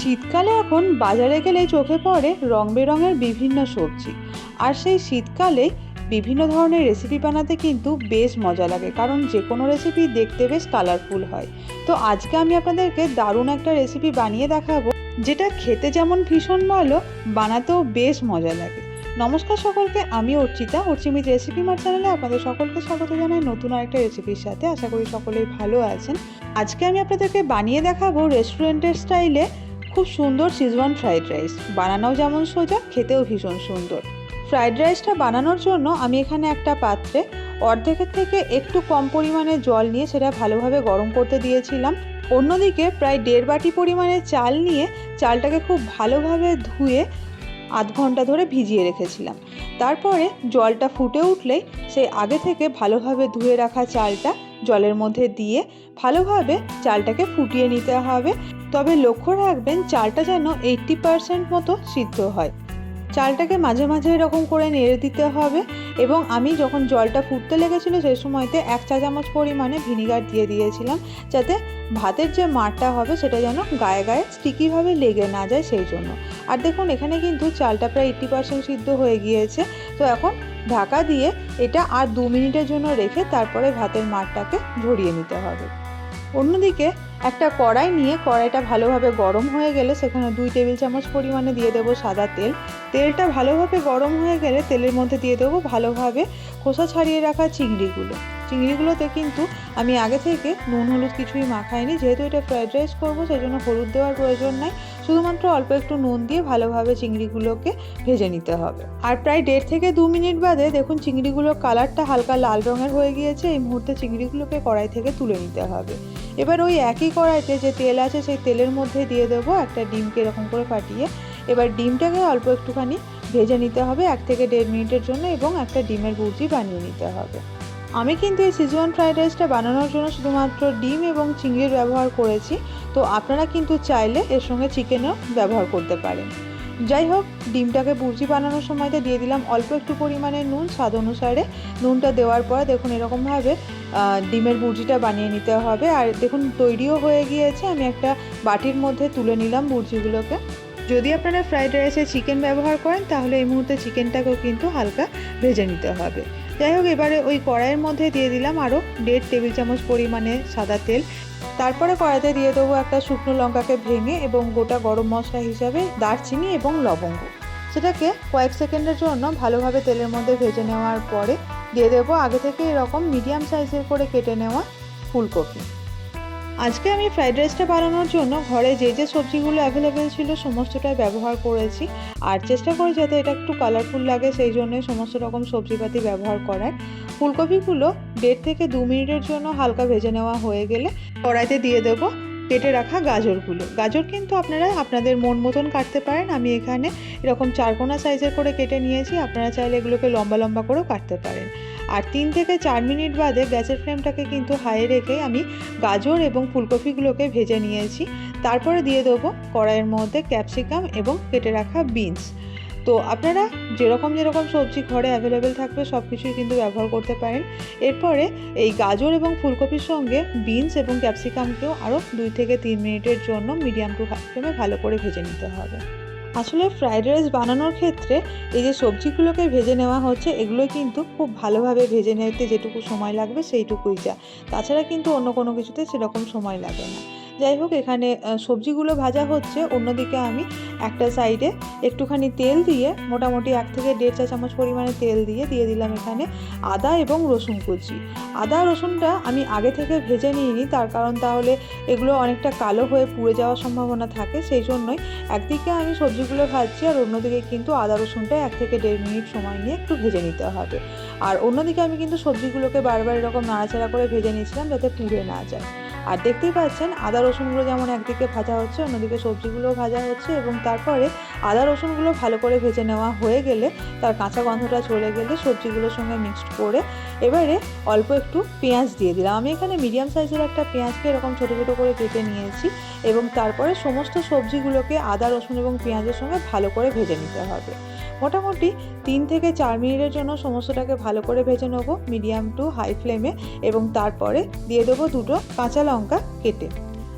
শীতকালে এখন বাজারে গেলেই চোখে পড়ে রং বেরঙের বিভিন্ন সবজি। আর সেই শীতকালে বিভিন্ন ধরনের রেসিপি বানাতে কিন্তু বেশ মজা লাগে, কারণ যে কোনো রেসিপি দেখতে বেশ কালারফুল হয়। তো আজকে আমি আপনাদেরকে দারুণ একটা রেসিপি বানিয়ে দেখাবো, যেটা খেতে যেমন ভীষণ ভালো, বানাতেও বেশ মজা লাগে। নমস্কার সকলকে, আমি অর্চিতা, অর্চিমিত রেসিপি মার চ্যানেলে আপনাদের সকলকে স্বাগত জানাই নতুন আরেকটা রেসিপির সাথে। আশা করি সকলেই ভালো আছেন। আজকে আমি আপনাদেরকে বানিয়ে দেখাবো রেস্টুরেন্টের স্টাইলে খুব সুন্দর সিজওয়ান ফ্রাইড রাইস বানানোও যেমন সোজা, খেতেও ভীষণ সুন্দর। ফ্রাইড রাইসটা বানানোর জন্য আমি এখানে একটা পাত্রে অর্ধেকের থেকে একটু কম পরিমাণে জল নিয়ে সেটা ভালোভাবে গরম করতে দিয়েছিলাম। অন্যদিকে প্রায় দেড় বাটি পরিমাণে চাল নিয়ে চালটাকে খুব ভালোভাবে ধুয়ে আধ ঘণ্টা ধরে ভিজিয়ে রেখেছিলাম। তারপরে জলটা ফুটে উঠলেই সেই আগে থেকে ভালোভাবে ধুয়ে রাখা চালটা জলের মধ্যে দিয়ে ভালোভাবে চালটাকে ফুটিয়ে নিতে হবে। তবে লক্ষ্য রাখবেন, চালটা যেন এইট্টি পারসেন্ট মতো সিদ্ধ হয়। চালটাকে মাঝে মাঝে এরকম করে নেড়ে দিতে হবে এবং আমি যখন জলটা ফুটতে লেগেছিলো সেই সময়তে এক চা চামচ পরিমাণে ভিনিগার দিয়ে দিয়েছিলাম যাতে ভাতের যে মারটা হবে সেটা যেন গায়ে গায়ে স্টিকিভাবে লেগে না যায় সেই জন্য। আর দেখুন, এখানে কিন্তু চালটা প্রায় এইট্টি পারসেন্ট সিদ্ধ হয়ে গিয়েছে। তো এখন ঢাকা দিয়ে এটা আর দু মিনিটের জন্য রেখে তারপরে ভাতের মারটাকে ঝরিয়ে নিতে হবে। অন্যদিকে একটা কড়াই নিয়ে কড়াইটা ভালোভাবে গরম হয়ে গেলে সেখানে দুই টেবিল চামচ পরিমাণে দিয়ে দেবো সাদা তেল। তেলটা ভালোভাবে গরম হয়ে গেলে তেলের মধ্যে দিয়ে দেবো ভালোভাবে খোসা ছাড়িয়ে রাখা চিংড়িগুলো। চিংড়িগুলোতে কিন্তু আমি আগে থেকে নুন, হলুদ কিছুই মাখাইনি। যেহেতু এটা ফ্রায়েড রাইস করব সেই জন্য হলুদ দেওয়ার প্রয়োজন নাই। শুধুমাত্র অল্প একটু নুন দিয়ে ভালোভাবে চিংড়িগুলোকে ভেজে নিতে হবে। আর প্রায় দেড় থেকে দু মিনিট বাদে দেখুন চিংড়িগুলোর কালারটা হালকা লাল রঙের হয়ে গিয়েছে। এই মুহূর্তে চিংড়িগুলোকে কড়াই থেকে তুলে নিতে হবে। এবার ওই একই কড়াইতে যে তেল আছে সেই তেলের মধ্যে দিয়ে দেবো একটা ডিমকে এরকম করে ফাটিয়ে। এবার ডিমটাকে অল্প একটুখানি ভেজে নিতে হবে। এক থেকে দেড় মিনিটের জন্য এবং একটা ডিমের বুর্জি বানিয়ে নিতে হবে। আমি কিন্তু এই সিজওয়ান ফ্রাইড রাইসটা বানানোর জন্য শুধুমাত্র ডিম এবং চিংড়ির ব্যবহার করেছি। তো আপনারা কিন্তু চাইলে এর সঙ্গে চিকেনও ব্যবহার করতে পারেন। যাই হোক, ডিমটাকে বুর্জি বানানোর সময়তে দিয়ে দিলাম অল্প একটু পরিমাণে নুন স্বাদ অনুসারে। নুনটা দেওয়ার পর দেখুন এরকমভাবে ডিমের বুর্জিটা বানিয়ে নিতে হবে। আর দেখুন তৈরিও হয়ে গিয়েছে। আমি একটা বাটির মধ্যে তুলে নিলাম বুর্জিগুলোকে যদি আপনারা ফ্রাইড রাইসে চিকেন ব্যবহার করেন, তাহলে এই মুহূর্তে চিকেনটাকেও কিন্তু হালকা ভেজে নিতে হবে। যাই হোক, এবারে ওই কড়াইয়ের মধ্যে দিয়ে দিলাম আরও দেড় টেবিল চামচ পরিমাণে সাদা তেল। তারপরে কড়াইতে দিয়ে দেবো একটা শুকনো লঙ্কাকে ভেঙে এবং গোটা গরম মশলা হিসাবে দারচিনি এবং লবঙ্গ। সেটাকে কয়েক সেকেন্ডের জন্য ভালোভাবে তেলের মধ্যে ভেজে নেওয়ার পরে দিয়ে দেবো আগে থেকে এরকম মিডিয়াম সাইজের করে কেটে নেওয়া ফুলকপি। আজকে আমি ফ্রাইড রাইসটা বানানোর জন্য ঘরে যে যে সবজিগুলো অ্যাভেলেবেল ছিল সমস্তটাই ব্যবহার করেছি। আর চেষ্টা করি যাতে এটা একটু কালারফুল লাগে, সেই জন্য সমস্ত রকম সবজিপাতি ব্যবহার করার। ফুলকপিগুলো দেড় থেকে দু মিনিটের জন্য হালকা ভেজে নেওয়া হয়ে গেলে কড়াইতে দিয়ে দেবো কেটে রাখা গাজরগুলো। গাজর কিন্তু আপনারা আপনাদের মন মতন কাটতে পারেন। আমি এখানে এরকম চারকোনা সাইজের করে কেটে নিয়েছি। আপনারা চাইলে এগুলোকে লম্বা লম্বা করেও কাটতে পারেন। আর তিন থেকে চার মিনিট বাদে গ্যাসের ফ্লেমটাকে কিন্তু হাই রেখে আমি গাজর এবং ফুলকপিগুলোকে ভেজে নিয়েছি। তারপরে দিয়ে দেবো কড়াইয়ের মধ্যে ক্যাপসিকাম এবং কেটে রাখা বিনস। তো আপনারা যেরকম যেরকম সবজি ঘরে অ্যাভেলেবেল থাকবে সব কিছুই কিন্তু ব্যবহার করতে পারেন। এরপরে এই গাজর এবং ফুলকপির সঙ্গে বিনস এবং ক্যাপসিকামকেও আরও দুই থেকে তিন মিনিটের জন্য মিডিয়াম টু হাই ফ্লেমে ভালো করে ভেজে নিতে হবে। আসলে ফ্রাইড রাইস বানানোর ক্ষেত্রে এই যে সবজিগুলোকে ভেজে নেওয়া হচ্ছে এগুলো কিন্তু খুব ভালোভাবে ভেজে নিতে যেটুকু সময় লাগবে সেইটুকুই যা। তাছাড়া কিন্তু অন্য কোনো কিছুতে সেরকম সময় লাগে না। যাই হোক, এখানে সবজিগুলো ভাজা হচ্ছে। অন্যদিকে আমি একটা সাইডে একটুখানি তেল দিয়ে, মোটামুটি এক থেকে দেড় চা চামচ পরিমাণে তেল দিয়ে দিয়ে দিলাম এখানে আদা এবং রসুন কুচি। আদা, রসুনটা আমি আগে থেকে ভেজে নিইনি, তার কারণ তাহলে এগুলো অনেকটা কালো হয়ে পুড়ে যাওয়ার সম্ভাবনা থাকে, সেই জন্যই একদিকে আমি সবজিগুলো ভাজছি আর অন্যদিকে কিন্তু আদা, রসুনটা এক থেকে দেড় মিনিট সময় নিয়ে একটু ভেজে নিতে হবে। আর অন্যদিকে আমি কিন্তু সবজিগুলোকে বারবার এরকম নাড়াচাড়া করে ভেজে নিয়েছিলাম যাতে পুড়ে না যায়। আর দেখতেই পাচ্ছেন, আদা রসুনগুলো যেমন একদিকে ভাজা হচ্ছে, অন্যদিকে সবজিগুলোও ভাজা হচ্ছে এবং তারপরে আদা রসুনগুলো ভালো করে ভেজে নেওয়া হয়ে গেলে তার কাঁচা গন্ধটা চলে গেলে সবজিগুলোর সঙ্গে মিক্সড করে এবারে অল্প একটু পেঁয়াজ দিয়ে দিলাম। আমি এখানে মিডিয়াম সাইজের একটা পেঁয়াজকে এরকম ছোটো ছোটো করে কেটে নিয়েছি এবং তারপরে সমস্ত সবজিগুলোকে আদা, রসুন এবং পেঁয়াজের সঙ্গে ভালো করে ভেজে নিতে হবে। মোটামুটি তিন থেকে চার মিনিটের জন্য সমস্তটাকে ভালো করে ভেজে নেব মিডিয়াম টু হাই ফ্লেমে এবং তারপরে দিয়ে দেবো দুটো কাঁচা লঙ্কা কেটে।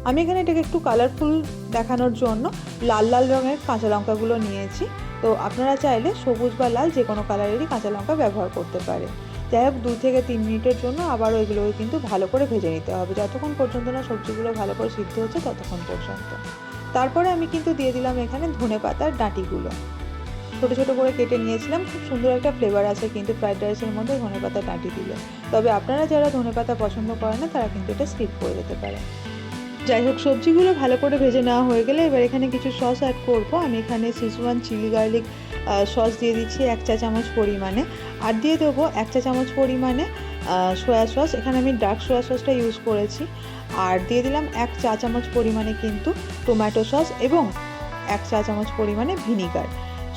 আমি এখানে এটাকে একটু কালারফুল দেখানোর জন্য লাল লাল রঙের কাঁচা লঙ্কাগুলো নিয়েছি। তো আপনারা চাইলে সবুজ বা লাল যে কোনো কালারেরই কাঁচা লঙ্কা ব্যবহার করতে পারে যাই হোক, দুই থেকে তিন মিনিটের জন্য আবারও এগুলোকে কিন্তু ভালো করে ভেজে নিতে হবে। যতক্ষণ পর্যন্ত না সবজিগুলো ভালো করে সিদ্ধ হচ্ছে, ততক্ষণ পর্যন্ত। তারপরে আমি কিন্তু দিয়ে দিলাম এখানে ধনে পাতার ডাঁটিগুলো। ছোটো ছোটো করে কেটে নিয়েছিলাম। খুব সুন্দর একটা ফ্লেভার আছে কিন্তু ফ্রাইড রাইসের মধ্যে ধনে পাতা ডাঁটি দিলে। তবে আপনারা যারা ধনে পাতা পছন্দ করেন না, তারা কিন্তু এটা স্কিপ করে দিতে পারেন যাই হোক, সবজিগুলো ভালো করে ভেজে নেওয়া হয়ে গেলে এবার এখানে কিছু সস অ্যাড করব। আমি এখানে সিজওয়ান চিলি গার্লিক সস দিয়ে দিচ্ছি এক চা চামচ পরিমাণে। আর দিয়ে দেবো এক চা চামচ পরিমাণে সয়া সস এখানে আমি ডার্ক সয়া সসটা ইউজ করেছি। আর দিয়ে দিলাম এক চা চামচ পরিমাণে কিন্তু টোম্যাটো সস এবং এক চা চামচ পরিমাণে ভিনিগার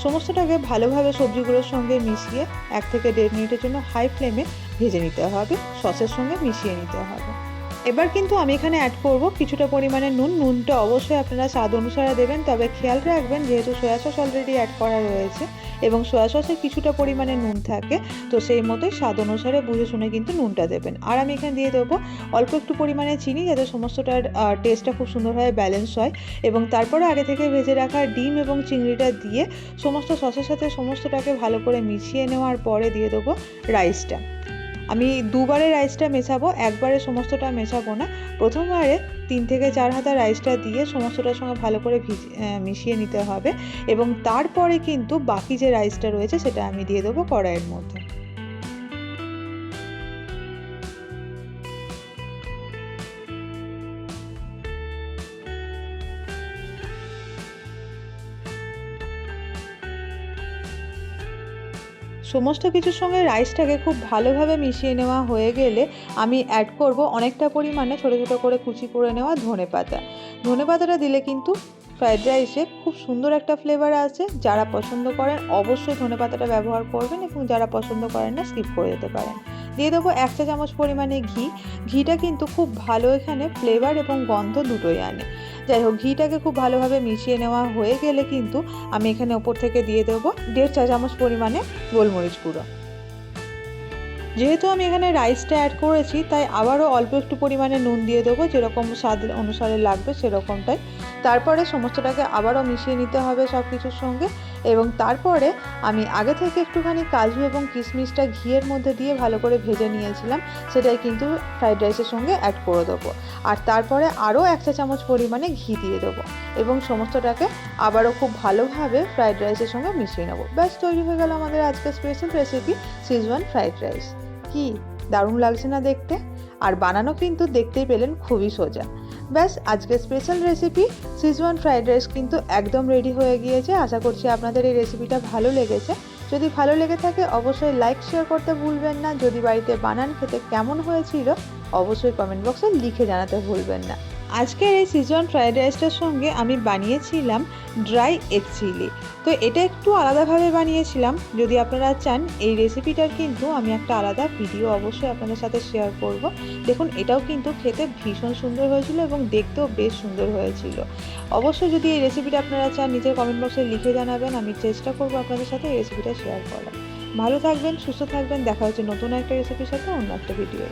সমস্তটাকে ভালোভাবে সবজিগুলোর সঙ্গে মিশিয়ে এক থেকে দেড় মিনিটের জন্য হাই ফ্লেমে ভেজে নিতে হবে, সসের সঙ্গে মিশিয়ে নিতে হবে। এবার কিন্তু আমি এখানে অ্যাড করব কিছুটা পরিমাণে নুন। নুনটা অবশ্যই আপনারা স্বাদ অনুসারে দেবেন, তবে খেয়াল রাখবেন যেহেতু সয়া সস অলরেডি অ্যাড করা রয়েছে এবং সয়া সসে কিছুটা পরিমাণে নুন থাকে, তো সেই মতোই স্বাদ অনুসারে বুঝে শুনে কিন্তু নুনটা দেবেন। আর আমি এখানে দিয়ে দেবো অল্প একটু পরিমাণে চিনি যাতে সমস্তটার টেস্টটা খুব সুন্দরভাবে ব্যালেন্স হয় এবং তারপরে আগে থেকে ভেজে রাখা ডিম এবং চিংড়িটা দিয়ে সমস্ত সসের সাথে সমস্তটাকে ভালো করে মিশিয়ে নেওয়ার পরে দিয়ে দেবো রাইসটা আমি দুবারে রাইসটা মেশাবো, একবারে সমস্তটা মেশাবো না। প্রথমবারে তিন থেকে চার হাতা রাইসটা দিয়ে সমস্তটার সঙ্গে ভালো করে মিশিয়ে নিতে হবে। এবং তারপরে কিন্তু বাকি যে রাইসটা রয়েছে, সেটা আমি দিয়ে দেবো কড়াইয়ের মধ্যে। সমস্ত কিছুর সঙ্গে রাইসটাকে খুব ভালোভাবে মিশিয়ে নেওয়া হয়ে গেলে আমি অ্যাড করব অনেকটা পরিমাণে ছোটো ছোটো করে কুচি করে নেওয়া ধনে পাতা ধনে পাতাটা দিলে কিন্তু ফ্রায়েড রাইসে খুব সুন্দর একটা ফ্লেভার আছে। যারা পছন্দ করেন, অবশ্যই ধনে পাতাটা ব্যবহার করবেন এবং যারা পছন্দ করেন না স্কিপ করে যেতে পারেন। দিয়ে দেবো এক চা চামচ পরিমাণে ঘি। ঘিটা কিন্তু খুব ভালো এখানে ফ্লেভার এবং গন্ধ দুটোই আনে। যাই হোক, ঘিটাকে খুব ভালোভাবে মিশিয়ে নেওয়া হয়ে গেলে কিন্তু আমি এখানে ওপর থেকে দিয়ে দেবো দেড় চা চামচ পরিমাণে গোলমরিচ গুঁড়ো। যেহেতু আমি এখানে রাইসটা অ্যাড করেছি, তাই আবারও অল্প একটু পরিমাণে নুন দিয়ে দেবো। যেরকম স্বাদ অনুসারে লাগবে, সেরকমটাই তারপরে সমস্তটাকে আবারও মিশিয়ে নিতে হবে সব কিছুর সঙ্গে এবং তারপরে আমি আগে থেকে একটুখানি কাজু এবং কিশমিশটা ঘিয়ের মধ্যে দিয়ে ভালো করে ভেজে নিয়েছিলাম, সেটাই কিন্তু ফ্রাইড রাইসের সঙ্গে অ্যাড করে দেবো। আর তারপরে আরও এক চা চামচ পরিমাণে ঘি দিয়ে দেবো এবং সমস্তটাকে আবারও খুব ভালোভাবে ফ্রাইড রাইসের সঙ্গে মিশিয়ে নেব। ব্যাস, তৈরি হয়ে গেল আমাদের আজকের special recipe schezwan fried rice কি দারুণ লাগছে না দেখতে? আর বানানো কিন্তু দেখতেই পেলেন খুবই সোজা। ব্যাস, আজকের special recipe schezwan fried rice কিন্তু একদম রেডি হয়ে গিয়েছে। আশা করছি আপনাদের এই রেসিপিটা ভালো লেগেছে। যদি ভালো লেগে থাকে, অবশ্যই লাইক শেয়ার করতে ভুলবেন না। যদি বাড়িতে বানান খেতে কেমন হয়েছিল, অবশ্যই কমেন্ট বক্সে লিখে জানাতে ভুলবেন না। আজকের এই সিজন ফ্রাইড রাইসটার সঙ্গে আমি বানিয়েছিলাম ড্রাই এগ চিলি তো এটা একটু আলাদাভাবে বানিয়েছিলাম। যদি আপনারা চান, এই রেসিপিটার কিন্তু আমি একটা আলাদা ভিডিও অবশ্যই আপনাদের সাথে শেয়ার করব। দেখুন, এটাও কিন্তু খেতে ভীষণ সুন্দর হয়েছিল এবং দেখতেও বেশ সুন্দর হয়েছিল। অবশ্যই যদি এই রেসিপিটা আপনারা চান, নিজের কমেন্ট বক্সে লিখে জানাবেন। আমি চেষ্টা করব আপনাদের সাথে এই রেসিপিটা শেয়ার করার। ভালো থাকবেন, সুস্থ থাকবেন। দেখা হচ্ছে নতুন একটা রেসিপির সাথে অন্য একটা ভিডিও